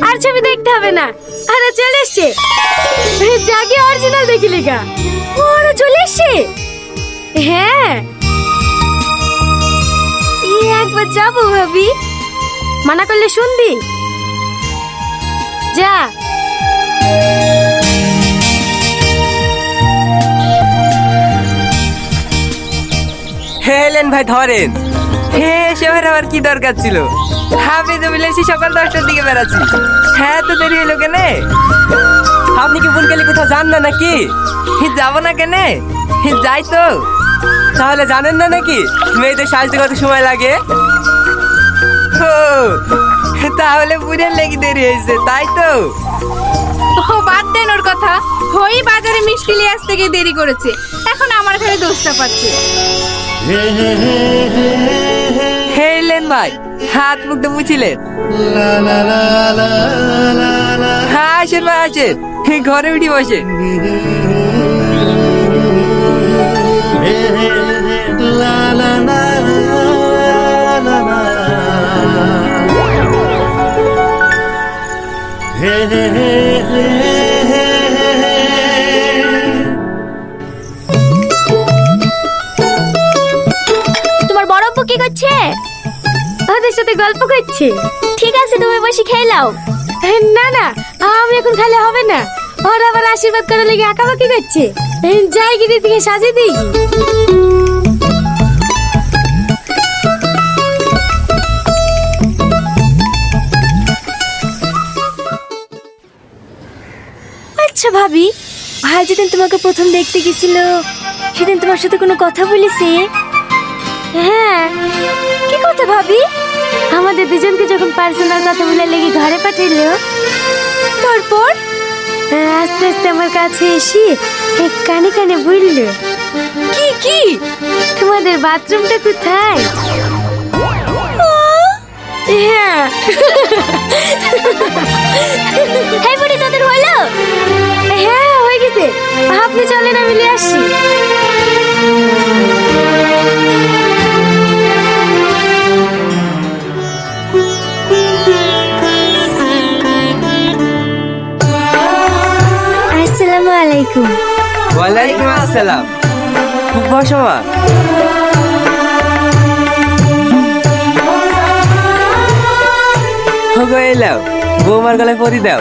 ছবি দেখতে হবে না। আরে চলে এসছে। জাগে অরিজিনাল দেখি লেখা ওরা চলে এসছে। হ্যাঁ। একবার যাব ভাবি। মানা করলে শুনবি? যা। হেলেন ভাই, ধরেন। হে শহরে আবার কি দরকার ছিল? হাফি জমিলেছি সকাল দশটার দিকে বেড়াচ্ছি। হ্যাঁ তো দেরি হলো কেনে? আপনি কি বুনকালি কোথাও যান না নাকি? যাব না কেনে? যাই তো। তাহলে জানেন না নাকি মেয়েদের সাজতে কত সময় লাগে? ও তাহলে বুড়ের লেগে দেরি হয়েছে তাই তো। ও বাদ দেন ওর কথা। হই বাজারে মিষ্টি লিয়ে আসতে গিয়ে দেরি করেছে। এখন আমার ঘরে দোষটা পাচ্ছে। ভাই হাত মুখটা মুছিলেন হ্যাঁ আসেন ভাই আসেন হে, ঘরে উঠি বসে তোমার ওদের সাথে গল্প করছে। ঠিক আছে তুমি বসে খেয়ে নাও। না না আমি এখন খেলে হবে না। ওরা আবার আশীর্বাদ করে লেগে আঁকাবাকি করছে। যাই গিয়ে দিকে সাজিয়ে দিই। আচ্ছা ভাবি ভাই যেদিন তোমাকে প্রথম দেখতে গেছিল সেদিন তোমার সাথে কোনো কথা বলেছে? হ্যাঁ। কি কথা ভাবি? আমাদের দুজনকে যখন পার্সোনাল কথা বলে লেগে ঘরে পাঠাইলো, তারপর আস্তে আস্তে আমার কাছে এসে কানে কানে বলল, কি কি? তোমাদের বাথরুমটা কোথায়? হ্যাঁ। হ্যাঁ হ্যাঁ হয়ে গেছে। আপনি চলেন, আমি নিয়ে আসছি আলাইকুম। ওয়ালাইকুম আসসালাম। বসো মা। এলাও বৌমার গলায় পরি দাও।